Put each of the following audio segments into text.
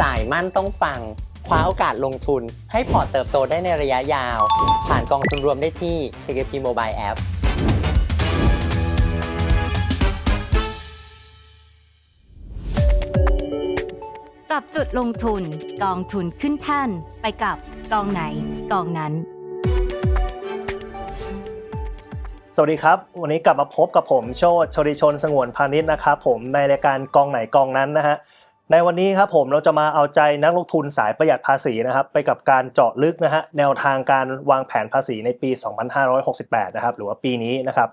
สายมั่นต้องฟัง คว้าโอกาสลงทุน ให้พอร์ตเติบโตได้ในระยะยาว ผ่านกองทุนรวมได้ที่ KKP Mobile App จับจุดลงทุนกองทุนขึ้นแท่นไปกับกองไหนกองนั้น วัสดีครับ วันนี้กลับมาพบกับผมโชติชริชนสงวนพาณิชย์นะครับผมในรายการกองไหนกองนั้นนะฮะ ในวันนี้ครับผมเราจะมาเอาใจนักลงทุนสายประหยัดภาษีนะครับไปกับการเจาะลึกนะฮะแนวทางการวางแผนภาษีในปี 2568 นะครับหรือว่าปีนี้นะครับ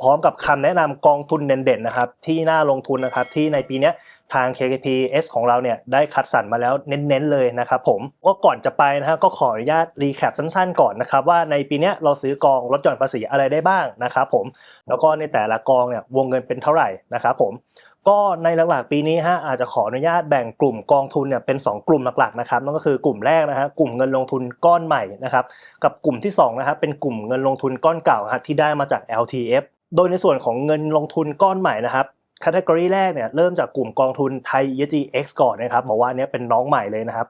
พร้อมกับคำแนะนำกองทุนเด่นๆนะครับที่น่าลงทุนนะครับที่ในปีนี้ทาง KKP S ของเราเนี่ยได้คัดสรรมาแล้วเน้นๆเลยนะครับผมก็ก่อนจะไปนะฮะก็ขออนุญาตรีแคปสั้นๆก่อนนะครับว่าในปีนี้เราซื้อกองลดหย่อนภาษีอะไรได้บ้างนะครับผมแล้วก็ในแต่ละกองเนี่ยวงเงินเป็นเท่าไหร่นะครับผม ก็ในหลักๆ ปีนี้ฮะอาจจะขออนุญาตแบ่งกลุ่มกองทุนเนี่ยเป็น 2 กลุ่มหลักๆนะครับนั่นก็คือกลุ่มแรกนะฮะกลุ่มเงินลงทุนก้อนใหม่นะครับกับกลุ่มที่2นะครับเป็นกลุ่มเงินลงทุนก้อนเก่าฮะที่ได้มาจาก LTF โดยในส่วนของเงินลงทุนก้อนใหม่นะครับคตตากรีแรกเนี่ยเริ่มจากกลุ่มกองทุนไทย ESG X ก่อนนะครับบอกว่าอันเนี้ยเป็นน้องใหม่เลยนะครับ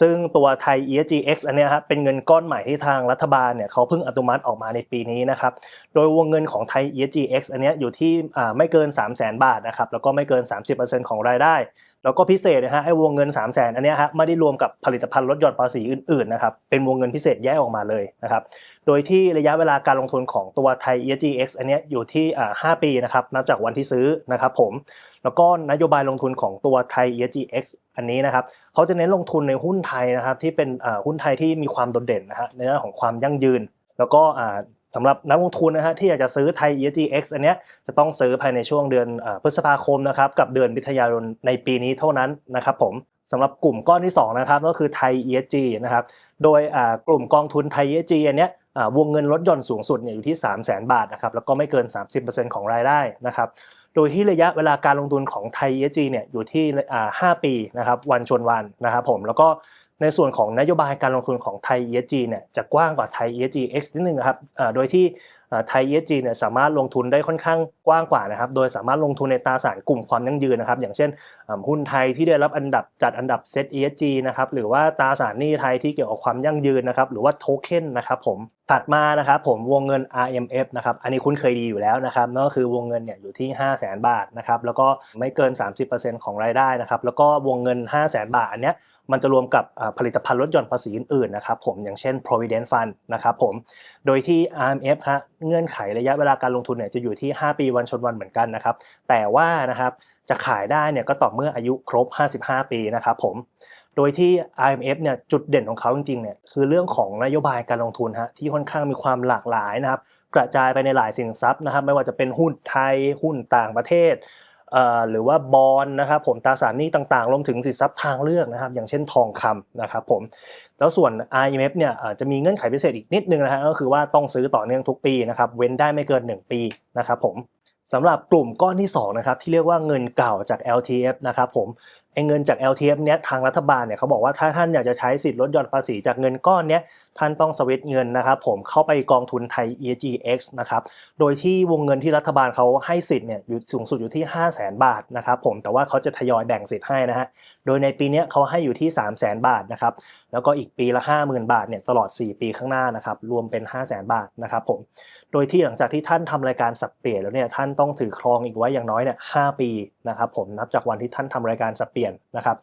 ซึ่งตัวไทย ESGX อันนี้ครับเป็นเงินก้อนใหม่ที่ทางรัฐบาลเนี่ยเขาเพิ่งอนุมัติออกมาในปีนี้นะครับ โดยวงเงินของไทย ESGX อันนี้อยู่ที่ไม่เกิน 3 0 0 0 0 0 บาทนะครับ แล้วก็ไม่เกิน 30%ของรายได้แล้วก็พิเศษนะฮะไอ้วงเงิน 3 0 0 0 0 0อันนี้ฮะไม่ได้รวมกับผลิตภัณฑ์ลดหย่อนภาษีอื่นๆนะครับเป็นวงเงินพิเศษแยกออกมาเลยนะครับโดยที่ระยะเวลาการลงทุนของตัวไทย ESGX อันนี้อยู่ที่อ่า5ปีนะครับนับจากวันที่ซื้อนะครับผมแล้วก็นโยบายลงทุนของตัวไทย ESGX อันนี้นะครับเขาจะเน้นลงทุนในหุ้นไทยนะครับที่เป็นหุ้นไทยที่มีความโดดเด่นนะฮะในเรื่องของความยั่งยืน แล้วก็ สำหรับนักลงทุนนะฮะที่อยากจะซื้อไทย ESGX อันเนี้ยจะต้องซื้อภายในช่วงเดือนอพฤษภาคมนะครับกับเดือนมิถุนายนในปีนี้เท่านั้นนะครับผมสำหรับกลุ่มก้อนที่สองนะครับก็คือไทย ESG นะครับโดยกลุ่มกองทุนไทย ESG อันเนี้ยวงเงินลดหย่อนสูงสุดเนี่ยอยู่ที่ 3 0 0 0 0 0 บาทนะครับแล้วก็ไม่เกิน 30%ของรายได้นะครับโดยที่ระยะเวลาการลงทุนของไทย ESG เนี่ยอยู่ที่อ่า5ปีนะครับวันชนวันนะครับผมแล้วก็ ในส่วนของนโยบายการลงทุนของไทย ESG เนี่ยจะกว้างกว่าไทย ESG X นิดนึงนะครับโดยที่ ไทย ESG เนี่ยสามารถลงทุนได้ค่อนข้างกว้างกว่านะครับ โดยสามารถลงทุนในตราสารกลุ่มความยั่งยืนนะครับ อย่างเช่นหุ้นไทยที่ได้รับอันดับจัดอันดับ Set ESG นะครับ หรือว่าตราสารหนี้ไทยที่เกี่ยวกับความยั่งยืนนะครับ หรือว่าโทเค็นนะครับผม ถัดมานะครับผมวงเงิน RMF นะครับ อันนี้คุ้นเคยดีอยู่แล้วนะครับ นั่นก็คือวงเงินเนี่ยอยู่ที่ 5 0 0 0 0 0 บาทนะครับ แล้วก็ไม่เกิน 30%ของรายได้นะครับ แล้วก็วงเงิน 5 0 0 0 0 0 บาทอันเนี้ยมันจะรวมกับผลิตภัณฑ์ลดหย่อนภาษีอื่นๆนะครับผมอย่างเช่น provident fund นะครับผม โดยที่ RMF ฮะเงื่อนไขระยะเวลาการลงทุนเนี่ยจะอยู่ที่ 5 ปีวันชนวันเหมือนกันนะครับ แต่ว่านะครับจะขายได้เนี่ยก็ต่อเมื่ออายุครบ 55 ปีนะครับผมโดยที่ IMF เนี่ยจุดเด่นของเขาจริงๆเนี่ยคือเรื่องของนโยบายการลงทุนฮะที่ค่อนข้างมีความหลากหลายนะครับกระจายไปในหลายสินทรัพย์นะครับ ไม่ว่าจะเป็นหุ้นไทยหุ้นต่างประเทศ หรือว่าบอลนะครับผมตราสารหนี้ต่างๆ รวมถึงสินทรัพย์ทางเลือกนะครับ อย่างเช่นทองคำนะครับผมแล้วส่วน IMF เนี่ยเอ่อจะมีเงื่อนไขพิเศษอีกนิดนึงนะฮะก็คือว่าต้องซื้อต่อเนื่องทุกปีนะครับเว้นได้ไม่เกิน 1 ปีนะครับผมสำหรับกลุ่มก้อนที่2นะครับที่เรียกว่าเงินเก่าจาก LTF นะครับผม เงินจาก LTF เนี้ยทางรัฐบาลเนี่ยเขาบอกว่าถ้าท่านอยากจะใช้สิทธิ์ลดหย่อนภาษีจากเงินก้อนเนี้ยท่านต้องสวิตเงินนะครับผมเข้าไปกองทุนไทย ESGX นะครับโดยที่วงเงินที่รัฐบาลเขาให้สิทธิ์เนี่ยอยู่สูงสุดอยู่ที่ 5 0 0 0 0 0บาทนะครับผมแต่ว่าเขาจะทยอยแบ่งสิทธิ์ให้นะฮะโดยในปีเนี้ยเขาให้อยู่ที่ 3 0 0 0 0 0บาทนะครับแล้วก็อีกปีละ 50,000 บาทเนี่ยตลอด 4 ปีข้างหน้านะครับรวมเป็น 5 0 0 0 0 0บาทนะครับผมโดยที่หลังจากที่ท่านทำรายการสับเปลี่ยนแล้วเนี่ยท่านต้องถือครองอีกไว้อย่างน้อยเนี่ยหปีนะครับผมนับจากวันที่ท่านทำรายการสับเปลี่ยนนะครับ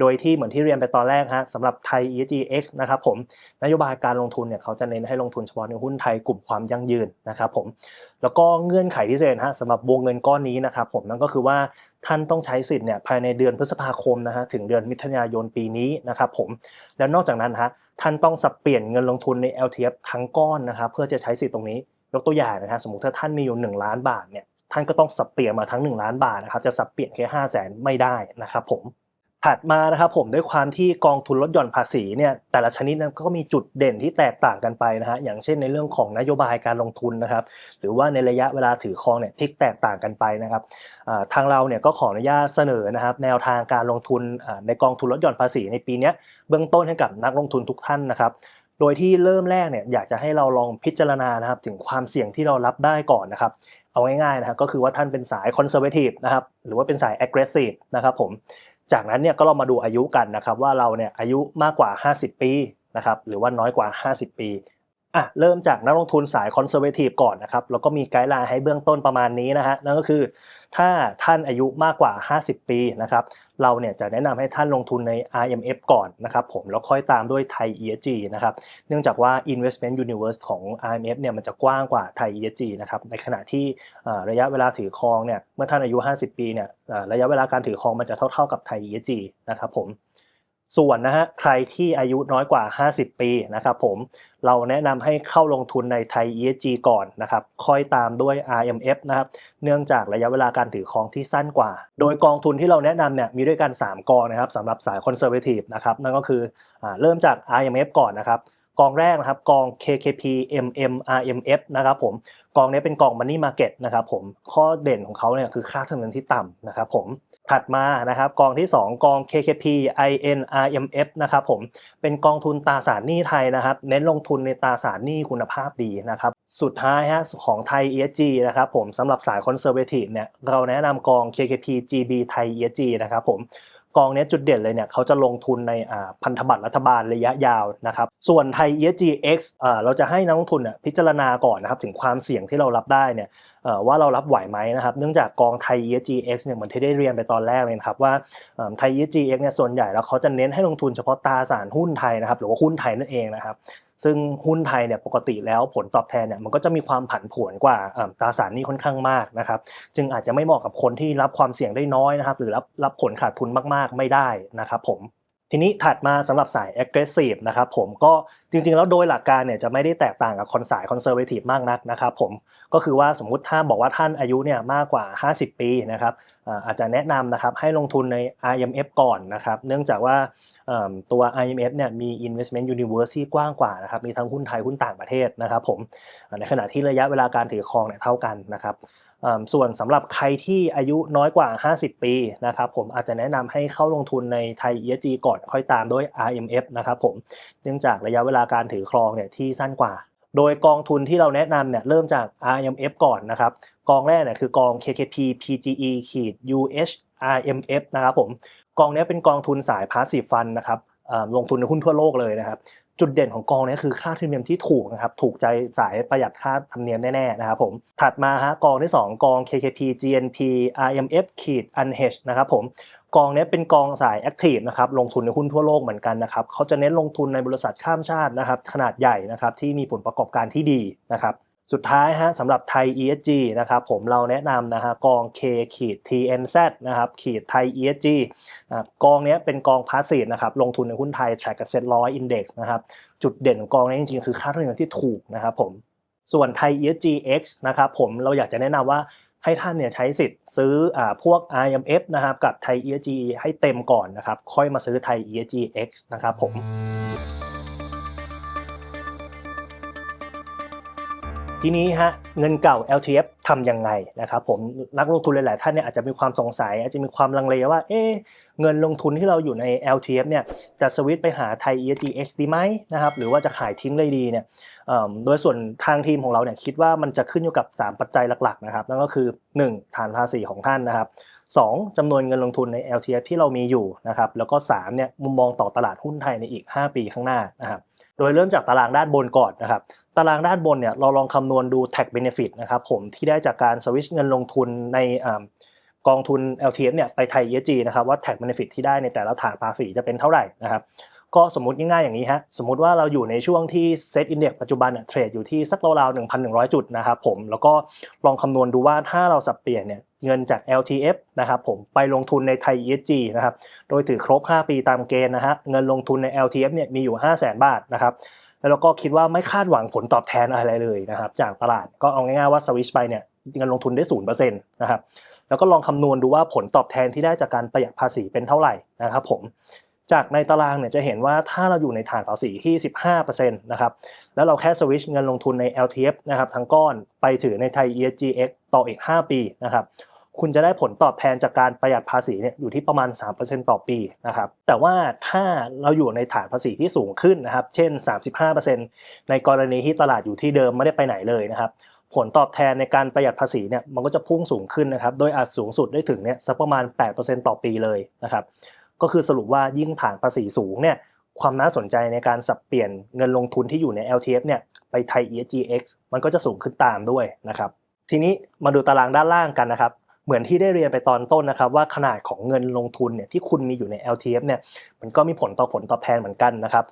โดยที่เหมือนที่เรียนไปตอนแรกฮะสำหรับไทย ESGX นะครับผมนโยบายการลงทุนเนี่ยเขาจะเน้นให้ลงทุนเฉพาะในหุ้นไทยกลุ่มความยั่งยืนนะครับผมแล้วก็เงื่อนไขพิเศษฮะสำหรับวงเงินก้อนนี้นะครับผมนั่นก็คือว่าท่านต้องใช้สิทธิ์เนี่ยภายในเดือนพฤษภาคมนะฮะถึงเดือนมิถุนายนปีนี้นะครับผมแล้วนอกจากนั้นฮะท่านต้องสับเปลี่ยนเงินลงทุนใน LTF ทั้งก้อนนะครับเพื่อจะใช้สิทธิ์ตรงนี้ยกตัวอย่างนะครับสมมติถ้าท่านมีอยู่ 1 ล้านบาทเนี่ย ท่านก็ต้องสับเปลี่ยนมาทั้ง 1 ล้านบาทนะครับจะสับเปลี่ยนแค่5 0 0แสนไม่ได้นะครับผมถัดมานะครับผมด้วยความที่กองทุนลดหย่อนภาษีเนี่ยแต่ละชนิดนั้นก็มีจุดเด่นที่แตกต่างกันไปนะฮะอย่างเช่นในเรื่องของนโยบายการลงทุนนะครับหรือว่าในระยะเวลาถือครองเนี่ยที่แตกต่างกันไปนะครับทางเราเนี่ยก็ขออนุญาตเสนอนะครับแนวทางการลงทุนในกองทุนลดหย่อนภาษีในปีนี้เบื้องต้นให้กับนักลงทุนทุกท่านนะครับโดยที่เริ่มแรกเนี่ยอยากจะให้เราลองพิจารณานะครับถึงความเสี่ยงที่เรารับได้ก่อนนะครับ เอาง่ายๆนะครับก็คือว่าท่านเป็นสายคอนเซอร์เวทีฟนะครับหรือว่าเป็นสายแอคเรทีฟนะครับผมจากนั้นเนี่ยก็เรามาดูอายุกันนะครับว่าเราเนี่ยอายุมากกว่า 50 ปีนะครับหรือว่าน้อยกว่า 50 ปี อะเริ่มจากนักลงทุนสายคอนเซอร์เวทีฟก่อนนะครับแล้วก็มีไกด์ไลน์ให้เบื้องต้นประมาณนี้นะฮะนั่นก็คือ ถ้าท่านอายุมากกว่า 50 ปีนะครับเราเนี่ยจะแนะนำให้ท่านลงทุนใน RMF ก่อนนะครับผมแล้วค่อยตามด้วยไทย ESG นะครับเนื่องจากว่า investment universe ของ RMF เนี่ยมันจะกว้างกว่าไทย ESG นะครับในขณะที่ระยะเวลาถือครองเนี่ยเมื่อท่านอายุ 50 ปีเนี่ยระยะเวลาการถือครองมันจะเท่า ๆกับไทย ESG นะครับผม ส่วนนะฮะใครที่อายุน้อยกว่า 50 ปีนะครับผมเราแนะนำให้เข้าลงทุนในไทย ESG ก่อนนะครับค่อยตามด้วย RMF นะครับเนื่องจากระยะเวลาการถือครองที่สั้นกว่า โดยกองทุนที่เราแนะนำเนี่ยมีด้วยกัน 3 กองนะครับสำหรับสายคอนเซอร์เวทีฟนะครับนั่นก็คืออาเริ่มจาก RMF ก่อนนะครับ กองแรกนะครับกอง KKP MM RMF นะครับผมกองนี้เป็นกอง Money Market นะครับผมข้อเด่นของเขาเนี่ยคือค่าธรรมเนียมที่ต่ำนะครับผมถัดมานะครับกองที่ 2 กอง KKP IN RMF นะครับผมเป็นกองทุนตราสารหนี้ไทยนะครับ เน้นลงทุนในตราสารหนี้คุณภาพดีนะครับสุดท้ายฮะของไทย ESG นะครับผมสำหรับสายคอนเซอร์เวทีฟเนี่ยเราแนะนำกอง KKP GB ไทย ESG นะครับผม กองนี้จุดเด่นเลยเนี่ยเขาจะลงทุนในพันธบัตรรัฐบาลระยะยาวนะครับส่วนไทย ESG X อ่าเราจะให้นักลงทุนพิจารณาก่อนนะครับถึงความเสี่ยงที่เรารับได้เนี่ยว่าเรารับไหวไหมนะครับ เนื่องจากกองไทย ESG X เนี่ยเหมือนที่ได้เรียนไปตอนแรกเลยครับว่าเอ่อไทย ESG X เนี่ยส่วนใหญ่แล้วเขาจะเน้นให้ลงทุนเฉพาะตราสารหุ้นไทยนะครับหรือว่าหุ้นไทยนั่นเองนะครับ ซึ่งหุ้นไทยเนี่ยปกติแล้วผลตอบแทนเนี่ยมันก็จะมีความผันผวนกว่าตราสารนี้ค่อนข้างมากนะครับ จึงอาจจะไม่เหมาะกับคนที่รับความเสี่ยงได้น้อยนะครับ หรือรับรับผลขาดทุนมากๆไม่ได้นะครับผม ทีนี้ถัดมาสำหรับสาย aggressive นะครับผมก็จริงๆ แล้วโดยหลักการเนี่ยจะไม่ได้แตกต่างกับคนสาย conservative มากนักนะครับผมก็คือว่าสมมุติถ้าบอกว่าท่านอายุเนี่ยมากกว่า 50 ปีนะครับอาจจะแนะนำนะครับให้ลงทุนใน IMF ก่อนนะครับเนื่องจากว่าตัว IMF เนี่ยมี investment universe ที่กว้างกว่านะครับมีทั้งหุ้นไทยหุ้นต่างประเทศนะครับผมในขณะที่ระยะเวลาการถือครองเนี่ยเท่ากันนะครับ ส่วนสำหรับใครที่อายุน้อยกว่า 50 ปีนะครับผมอาจจะแนะนำให้เข้าลงทุนในไทย ESG ก่อนค่อยตามด้วย RMF นะครับผมเนื่องจากระยะเวลาการถือครองเนี่ยที่สั้นกว่า โดยกองทุนที่เราแนะนำเนี่ยเริ่มจาก RMF ก่อนนะครับกองแรกเนี่ยคือกอง KKP PGE ขีด UH RMF นะครับผมกองนี้เป็นกองทุนสาย Passive Fund นะครับลงทุนในหุ้นทั่วโลกเลยนะครับ จุดเด่นของกองนี้คือค่าธรรมเนียมที่ถูกนะครับถูกใจสายประหยัดค่าธรรมเนียมแน่ๆนะครับผมถัดมาฮะกองที่ 2 กอง KKP GNP RMF ขีด Unhedge นะครับผมกองนี้เป็นกองสายแอคทีฟนะครับลงทุนในหุ้นทั่วโลกเหมือนกันนะครับเขาจะเน้นลงทุนในบริษัทข้ามชาตินะครับขนาดใหญ่นะครับที่มีผลประกอบการที่ดีนะครับ สุดท้ายฮะสำหรับไทย ESG นะครับผมเราแนะนำนะฮะกอง K ขีด TNZ นะครับขีดไทย ESG กองนี้เป็นกองพาสซีฟนะครับลงทุนในหุ้นไทย track กับ set ร้อย index นะครับจุดเด่นของกองนี้จริงๆ คือค่าธรรมเนียมที่ถูกนะครับผมส่วนไทย ESG X นะครับผมเราอยากจะแนะนำว่าให้ท่านเนี่ยใช้สิทธิ์ซื้ออ่าพวก IMF นะครับกับไทย ESG ให้เต็มก่อนนะครับค่อยมาซื้อไทย ESG X นะครับผม ทีนี้ฮะเงินเก่า LTF ทำยังไงนะครับผมนักลงทุนหลาย ๆ ท่านเนี่ยอาจจะมีความสงสัย อาจจะมีความลังเลว่าเอ๊ะเงินลงทุนที่เราอยู่ใน LTF เนี่ยจะสวิตไปหาไทย ESGX ดีไหมนะครับหรือว่าจะขายทิ้งเลยดีเนี่ยโดยส่วนทางทีมของเราเนี่ยคิดว่ามันจะขึ้นอยู่กับ 3 ปัจจัยหลัก ๆ นะครับนั่นก็คือ 1. ฐานภาษีของท่านนะครับ 2. จำนวนเงินลงทุนใน LTF ที่เรามีอยู่นะครับแล้วก็3เนี่ยมุมมองต่อตลาดหุ้นไทยในอีก 5 ปีข้างหน้านะครับโดยเริ่มจากตารางด้านบนก่อนนะครับ ตารางด้านบนเนี่ยเราลองคำนวณดู tax benefit นะครับผมที่ได้จากการสวิชเงินลงทุนในอกองทุน LTF เนี่ยไปไทย ESG นะครับว่า tax benefit ที่ได้ในแต่ละฐานภาษีจะเป็นเท่าไหร่นะครับก็สมมติง่ายๆอย่างนี้ฮะสมมติว่าเราอยู่ในช่วงที่ Set Index ปัจจุบันเนี่ยเทรดอยู่ที่สักราวๆ1,100 จุดนะครับผมแล้วก็ลองคำนวณดูว่าถ้าเราสับเปลี่ยนเนี่ยเงินจาก LTF นะครับผมไปลงทุนในไทย ESG นะครับโดยถือครบ 5 ปีตามเกณฑ์นะฮะเงินลงทุนใน LTF เนี่ยมีอยู่ 5 0 0 0 0 0 บาทนะครับ แล้วเราก็คิดว่าไม่คาดหวังผลตอบแทนอะไรเลยนะครับ จากตลาดก็เอาง่ายๆว่าสวิชไปเนี่ยเงินลงทุนได้0%นะครับแล้วก็ลองคำนวณดูว่าผลตอบแทนที่ได้จากการประหยัดภาษีเป็นเท่าไหร่นะครับผมจากในตารางเนี่ยจะเห็นว่าถ้าเราอยู่ในฐานภาษีที่ 15%นะครับแล้วเราแค่สวิชเงินลงทุนใน LTF นะครับทั้งก้อนไปถือในไทย ESGX ต่ออีก 5 ปีนะครับ คุณจะได้ผลตอบแทนจากการประหยัดภาษีเนี่ยอยู่ที่ประมาณ 3%ต่อปีนะครับแต่ว่าถ้าเราอยู่ในฐานภาษีที่สูงขึ้นนะครับ เช่น 35%ในกรณีที่ตลาดอยู่ที่เดิมไม่ได้ไปไหนเลยนะครับผลตอบแทนในการประหยัดภาษีเนี่ยมันก็จะพุ่งสูงขึ้นนะครับ โดยอาจสูงสุดได้ถึงเนี่ยสักประมาณ 8%ต่อปีเลยนะครับ ก็คือสรุปว่ายิ่งฐานภาษีสูงเนี่ยความน่าสนใจในการสับเปลี่ยนเงินลงทุนที่อยู่ใน LTF เนี่ยไปไทย ESGX มันก็จะสูงขึ้นตามด้วยนะครับ ทีนี้มาดูตารางด้านล่างกันนะครับ เหมือนที่ได้เรียนไปตอนต้นนะครับว่าขนาดของเงินลงทุนเนี่ยที่คุณมีอยู่ใน LTF เนี่ยมันก็มีผลต่อผลตอบแทนเหมือนกันนะครับ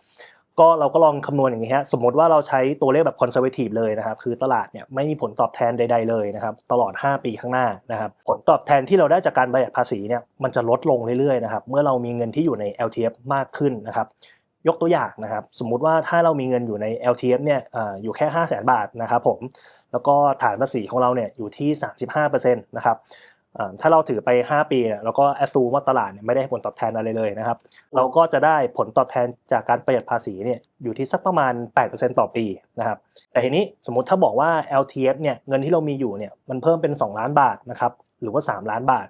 ก็เราก็ลองคำนวณอย่างนี้ฮะสมมติว่าเราใช้ตัวเลขแบบคอนเซอร์เวทีฟเลยนะครับคือตลาดเนี่ยไม่มีผลตอบแทนใด ๆเลยนะครับตลอด 5 ปีข้างหน้านะครับผลตอบแทนที่เราได้จากการประหยัดภาษีเนี่ยมันจะลดลงเรื่อยๆนะครับเมื่อเรามีเงินที่อยู่ใน LTF มากขึ้นนะครับ ยกตัวอย่างนะครับ สมมุติว่าถ้าเรามีเงินอยู่ใน LTF เนี่ยออยู่แค่5 0 0 0 0 0 บาทนะครับผม แล้วก็ฐานภาษีของเราเนี่ยอยู่ที่ 35%นะครับถ้าเราถือไป 5 ปีเนี่ยเราก็แอสซูมว่าตลาดเนี่ยไม่ได้ผลตอบแทนอะไรเลยนะครับ เราก็จะได้ผลตอบแทนจากการประหยัดภาษีเนี่ยอยู่ที่สักประมาณ 8%ต่อปีนะครับ แต่ทีนี้สมมติถ้าบอกว่า LTF เนี่ยเงินที่เรามีอยู่เนี่ยมันเพิ่มเป็น 2 ล้านบาทนะครับหรือว่า 3 ล้านบาท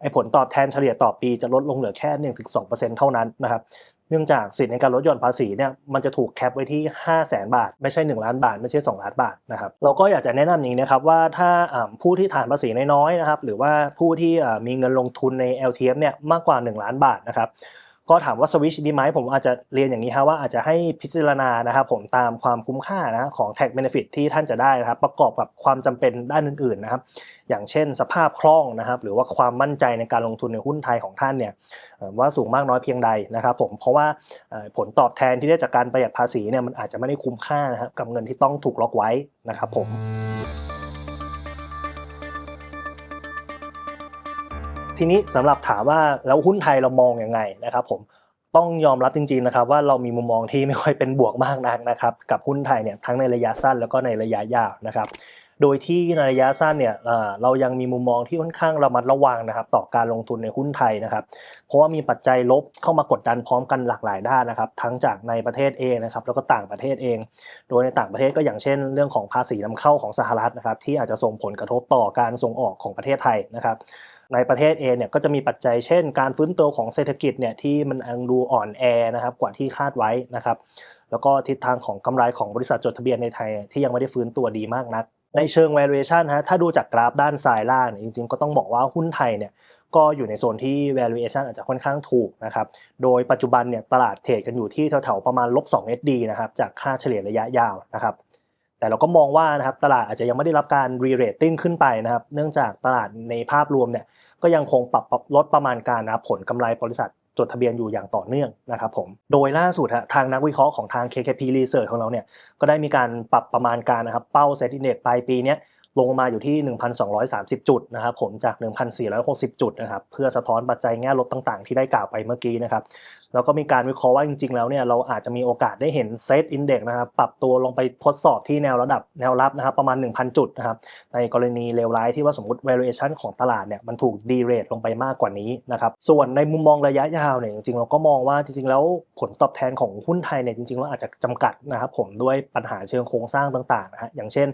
ไอ้ผลตอบแทนเฉลี่ยต่อปีจะลดลงเหลือแค่ 1-2%เท่านั้นนะครับ เนื่องจากสิทธิในการลดหย่อนภาษีเนี่ยมันจะถูกแคปไว้ที่ 5 0 0แสนบาท ไม่ใช่ 1 ล้านบาท ไม่ใช่ 2 ล้านบาทนะครับเราก็อยากจะแนะนำอย่างนี้นะครับว่าถ้าผู้ที่ฐานภาษีน้อยๆนะครับหรือว่าผู้ที่มีเงินลงทุนใน LTF เนี่ยมากกว่า 1 ล้านบาทนะครับ ก็ถามว่าสวิชดีไหมผมอาจจะเรียนอย่างนี้ครับว่าอาจจะให้พิจารณานะครับผมตามความคุ้มค่านะของ tax benefit ที่ท่านจะได้นะครับประกอบกับความจำเป็นด้านอื่นๆนะครับอย่างเช่นสภาพคล่องนะครับหรือว่าความมั่นใจในการลงทุนในหุ้นไทยของท่านเนี่ยว่าสูงมากน้อยเพียงใดนะครับผมเพราะว่าผลตอบแทนที่ได้จากการประหยัดภาษีเนี่ยมันอาจจะไม่ได้คุ้มค่านะครับกับเงินที่ต้องถูกล็อกไว้นะครับผม ทีนี้สำหรับถามว่าแล้วหุ้นไทยเรามองยังไงนะครับผมต้องยอมรับจริงๆนะครับว่าเรามีมุมมองที่ไม่ค่อยเป็นบวกมากนักนะครับกับหุ้นไทยเนี่ยทั้งในระยะสั้นแล้วก็ในระยะยาวนะครับ โดยที่ในระยะสั้นเนี่ยเรายังมีมุมมองที่ค่อนข้างระมัดระวังนะครับ ต่อการลงทุนในหุ้นไทยนะครับ เพราะว่ามีปัจจัยลบเข้ามากดดันพร้อมกันหลากหลายด้านนะครับ ทั้งจากในประเทศเองนะครับ แล้วก็ต่างประเทศเอง โดยในต่างประเทศก็อย่างเช่น เรื่องของภาษีนำเข้าของสหรัฐนะครับ ที่อาจจะส่งผลกระทบต่อการส่งออกของประเทศไทยนะครับในประเทศเองเนี่ยก็จะมีปัจจัยเช่น การฟื้นตัวของเศรษฐกิจเนี่ยที่มันยังดูอ่อนแอนะครับกว่าที่คาดไว้นะครับ แล้วก็ทิศทางของกำไรของบริษัทจดทะเบียนในไทยที่ยังไม่ได้ฟื้นตัวดีมากนัก ในเชิง valuation ฮะถ้าดูจากกราฟด้านซ้ายล่างจริงๆ ก็ต้องบอกว่าหุ้นไทยเนี่ยก็อยู่ในโซนที่ valuation อาจจะค่อนข้างถูกนะครับโดยปัจจุบันเนี่ยตลาดเทรดกันอยู่ที่แถวๆประมาณลบ2 SD นะครับจากค่าเฉลี่ยระยะยาวนะครับแต่เราก็มองว่านะครับตลาดอาจจะยังไม่ได้รับการ re-rating ขึ้นไปนะครับ เนื่องจากตลาดในภาพรวมเนี่ยก็ยังคงปรับลดประมาณการนะครับผลกำไรบริษัท จดทะเบียนอยู่อย่างต่อเนื่องนะครับผม โดยล่าสุดฮะทางนักวิเคราะห์ของทาง KKP Research ของเราเนี่ยก็ได้มีการปรับประมาณการนะครับเป้า Set Index ปลายปีเนี้ย ลงมาอยู่ที่ 1,230 จุดนะครับผมจาก 1,460 จุดนะครับเพื่อสะท้อนปัจจัยแง่ลบต่างๆ ที่ได้กล่าวไปเมื่อกี้นะครับแล้วก็มีการวิเคราะห์ว่าจริงๆ แล้วเนี่ยเราอาจจะมีโอกาสได้เห็นเซตอินเด็กนะครับปรับตัวลงไปทดสอบที่แนวระดับแนวรับนะครับประมาณ 1,000 จุดนะครับในกรณีเลวร้ายที่ว่าสมมติ valuation ของตลาดเนี่ยมันถูกดีเรทลงไปมากกว่านี้นะครับส่วนในมุมมองระยะยาวเนี่ยจริงๆ เราก็มองว่าจริงๆ แล้วผลตอบแทนของหุ้นไทยเนี่ยจริงๆแล้วอาจจะจำกัดนะครับผมด้วยปัญหาเชิงโครงสร้างต่างๆนะฮะอย่างเช่น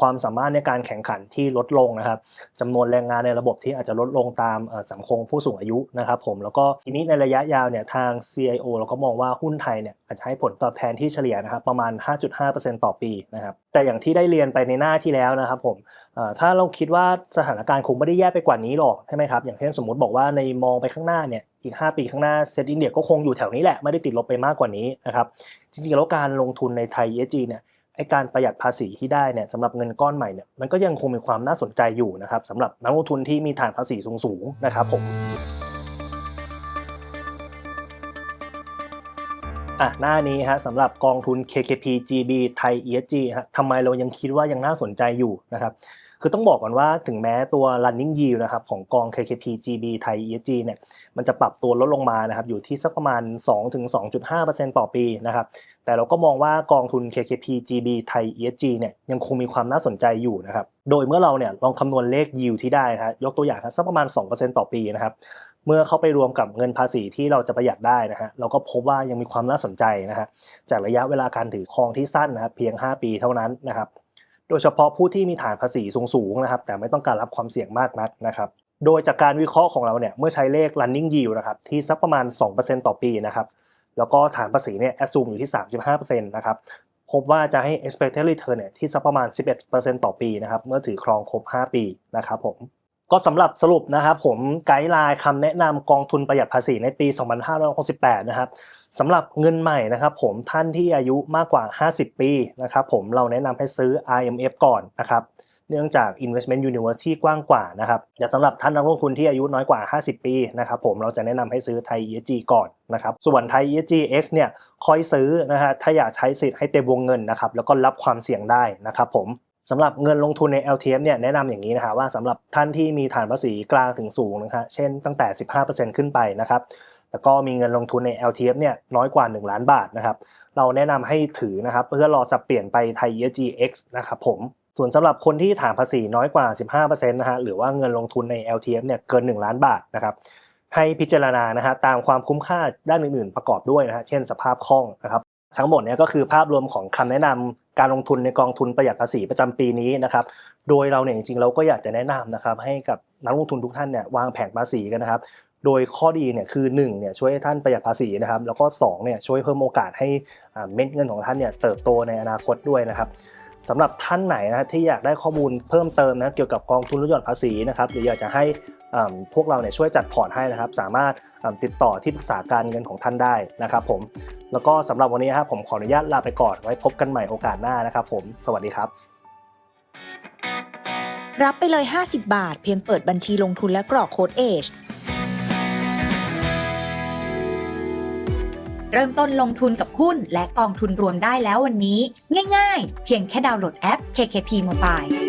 ความสามารถในการแข่งขันที่ลดลงนะครับจำนวนแรงงานในระบบที่อาจจะลดลงตามสังคมผู้สูงอายุนะครับผมแล้วก็ทีนี้ในระยะยาวเนี่ยทาง CIO เราก็มองว่าหุ้นไทยเนี่ยอาจจะให้ผลตอบแทนที่เฉลี่ยนะครับประมาณ 5.5%ต่อปีนะครับแต่อย่างที่ได้เรียนไปในหน้าที่แล้วนะครับผมถ้าเราคิดว่าสถานการณ์คงไม่ได้แย่ไปกว่านี้หรอกใช่ไหมครับอย่างเช่นสมมติบอกว่าในมองไปข้างหน้าเนี่ยอีก 5 ปีข้างหน้าเซ็ตอินเดียก็คงอยู่แถวนี้แหละไม่ได้ติดลบไปมากกว่านี้นะครับจริงๆแล้วการลงทุนในไทย ESG เนี่ย ไอการประหยัดภาษีที่ได้เนี่ยสำหรับเงินก้อนใหม่เนี่ยมันก็ยังคงมีความน่าสนใจอยู่นะครับสำหรับนักลงทุนที่มีฐานภาษีสูงๆนะครับผมอะหน้านี้ฮะสำหรับกองทุน KKP GB ไทย ESG ฮะทำไมเรายังคิดว่ายังน่าสนใจอยู่นะครับ คือต้องบอกก่อนว่าถึงแม้ตัว running yield นะครับของกอง KKP GB ไทย ESG เนี่ยมันจะปรับตัวลดลงมานะครับอยู่ที่สักประมาณ 2-2.5%ต่อปีนะครับแต่เราก็มองว่ากองทุน KKP GB ไทย ESG เนี่ยยังคงมีความน่าสนใจอยู่นะครับโดยเมื่อเราเนี่ยลองคำนวณเลข yield ที่ได้นะครับยกตัวอย่างครับสักประมาณ 2%ต่อปีนะครับเมื่อเข้าไปรวมกับเงินภาษีที่เราจะประหยัดได้นะฮะเราก็พบว่ายังมีความน่าสนใจนะฮะจากระยะเวลาการถือครองที่สั้นนะครับเพียง 5 ปีเท่านั้นนะครับ โดยเฉพาะผู้ที่มีฐานภาษีสูงๆนะครับ แต่ไม่ต้องการรับความเสี่ยงมากนักนะครับ โดยจากการวิเคราะห์ของเราเนี่ยเมื่อใช้เลข running yield นะครับที่สักประมาณ 2%ต่อปีนะครับแล้วก็ฐานภาษีเนี่ย assume อยู่ที่ 35%นะครับพบว่าจะให้ expected return เนี่ยที่สักประมาณ 11%ต่อปีนะครับเมื่อถือครองครบ 5 ปีนะครับผม ก็สำหรับสรุปนะครับผมไกด์ไลน์คำแนะนำกองทุนประหยัดภาษีในปี 2568 นะครับสำหรับเงินใหม่นะครับผมท่านที่อายุมากกว่า 50 ปีนะครับผมเราแนะนำให้ซื้อ IMF ก่อนนะครับเนื่องจาก investment universe ที่กว้างกว่านะครับแต่สำหรับท่านนักลงทุนที่อายุน้อยกว่า 50 ปีนะครับผมเราจะแนะนำให้ซื้อไทย ESG ก่อนนะครับ ส่วนไทย ESG X เนี่ยค่อยซื้อนะฮะถ้าอยากใช้สิทธิ์ให้เต็มวงเงินนะครับแล้วก็รับความเสี่ยงได้นะครับผม สำหรับเงินลงทุนใน LTF เนี่ยแนะนำอย่างนี้นะครับว่าสำหรับท่านที่มีฐานภาษีกลางถึงสูงนะฮะเช่นตั้งแต่ 15%ขึ้นไปนะครับแล้วก็มีเงินลงทุนใน LTF เนี่ยน้อยกว่า 1 ล้านบาทนะครับเราแนะนำให้ถือนะครับเพื่อรอสับเปลี่ยนไปไทย ESG X นะครับผมส่วนสำหรับคนที่ฐานภาษีน้อยกว่า 15%นะฮะหรือว่าเงินลงทุนใน LTF เนี่ยเกิน 1 ล้านบาทนะครับให้พิจารณานะฮะตามความคุ้มค่าด้านอื่นๆประกอบด้วยนะฮะเช่นสภาพคล่องนะครับ ทั้งหมดเนี่ยก็คือภาพรวมของคำแนะนำการลงทุนในกองทุนประหยัดภาษีประจำปีนี้นะครับ โดยเราเนี่ยจริงๆเราก็อยากจะแนะนำนะครับให้กับนักลงทุนทุกท่านเนี่ยวางแผนภาษีกันนะครับ โดยข้อดีเนี่ยคือ1เนี่ยช่วยให้ท่านประหยัดภาษีนะครับ แล้วก็2เนี่ยช่วยเพิ่มโอกาสให้อ่าเม็ดเงินของท่านเนี่ยเติบโตในอนาคตด้วยนะครับสำหรับท่านไหนนะที่อยากได้ข้อมูลเพิ่มเติมนะเกี่ยวกับกองทุนลดหย่อนภาษีนะครับหรืออยากจะให้ พวกเราเนี่ยช่วยจัดพอร์ตให้นะครับ สามารถติดต่อที่ปรึกษาการเงินของท่านได้นะครับผมแล้วก็สำหรับวันนี้ครับผมขออนุญาตลาไปก่อนไว้พบกันใหม่โอกาสหน้านะครับผมสวัสดีครับ รับไปเลย 50 บาท เพียงเปิดบัญชีลงทุนและกรอกโค้ด AGE เริ่มต้นลงทุนกับหุ้นและกองทุนรวมได้แล้ววันนี้ ง่ายๆ เพียงแค่ดาวน์โหลดแอป KKP Mobile